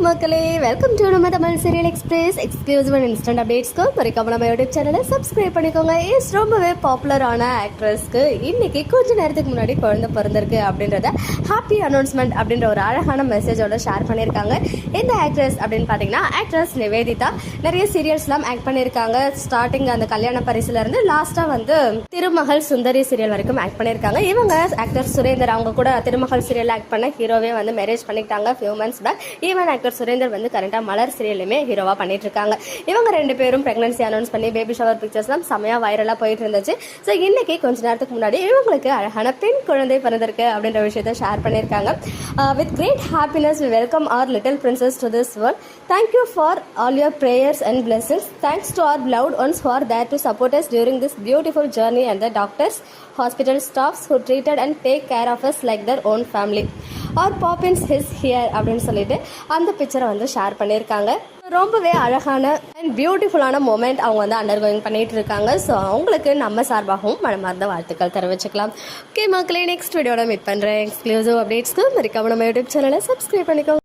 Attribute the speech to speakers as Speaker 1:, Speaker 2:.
Speaker 1: மக்களே welcome to நம்ம Tamil serial express exclusive and instant அப்டேட்ஸ்க்கு மறக்காம நம்ம யூடியூப் சேனலை சப்ஸ்கிரைப் பண்ணிக்கோங்க. இஸ் ரொம்பவே பாப்புலரான ஆக்ட்ரஸ்க்கு இன்னைக்கு கொஞ்ச நேரத்துக்கு முன்னாடி குழந்தை பிறந்திருக்கு அப்படின்றத ஹாப்பி அனௌன்ஸ்மெண்ட் அப்படின்ற ஒரு அழகான மெசேஜோட ஷேர் பண்ணியிருக்காங்க. இந்த ஆக்ட்ரஸ் அப்படின்னு பார்த்தீங்கன்னா ஆக்ட்ரஸ் நிவேதிதா. நிறைய சீரியல்ஸ்லாம் ஆக்ட் பண்ணியிருக்காங்க. ஸ்டார்டிங் அந்த கல்யாண பரிசுலேருந்து லாஸ்ட்டாக வந்து திருமகள் சுந்தரி சீரியல் வரைக்கும் ஆக்ட் பண்ணியிருக்காங்க. இவங்க ஆக்டர் சுரேந்தர் அவங்க கூட திருமகள் சீரியல் ஆக்ட் பண்ண ஹீரோவே வந்து மேரேஜ் பண்ணிக்கிட்டாங்க few months back even actor Surender வந்து கரெக்டாக மலர் சீரியலுமே ஹீரோவாக பண்ணிட்டு இருக்காங்க இவங்க ரெண்டு பேரும் ப்ரெக்னன்சி அனௌன்ஸ் பண்ணி பேபி ஷவர் பிக்சர்ஸ்லாம் செமையாக வைரலாக போயிட்டு இருந்துச்சு ஸோ இன்னைக்கு கொஞ்ச நேரத்துக்கு முன்னாடி இவங்களுக்கு அழகான பெண் குழந்தை பிறந்திருக்கு அப்படின்ற விஷயத்த ஷேர் பண்ணியிருக்காங்க. With great happiness welcome our little princess to this world thank you for all your prayers and blessings thanks to our loved ones for their to support us during this beautiful journey and the doctors hospital staffs who treated and take care of us like their own family our Poppins is here அப்படின்னு சொல்லிட்டு அந்த பிக்சரை வந்து share பண்ணியிருக்காங்க. ரொம்பவே அழகான and பியூட்டிஃபுல்லான moment அவங்க வந்து அண்டர் கோயிங் பண்ணிட்டு இருக்காங்க. ஸோ அவங்களுக்கு நம்ம சார்பாகவும் மனமார்ந்த வாழ்த்துக்கள் தெரிவிச்சுக்கலாம். ஓகே மக்களே நெக்ஸ்ட் வீடியோட மீட் பண்ணுறேன் எக்ஸ்க்ளூசிவ் அப்டேட்ஸ்க்கு மறக்காம நம்ம யூடியூப் சேனலை சப்ஸ்கிரைப் பண்ணிக்கோங்க.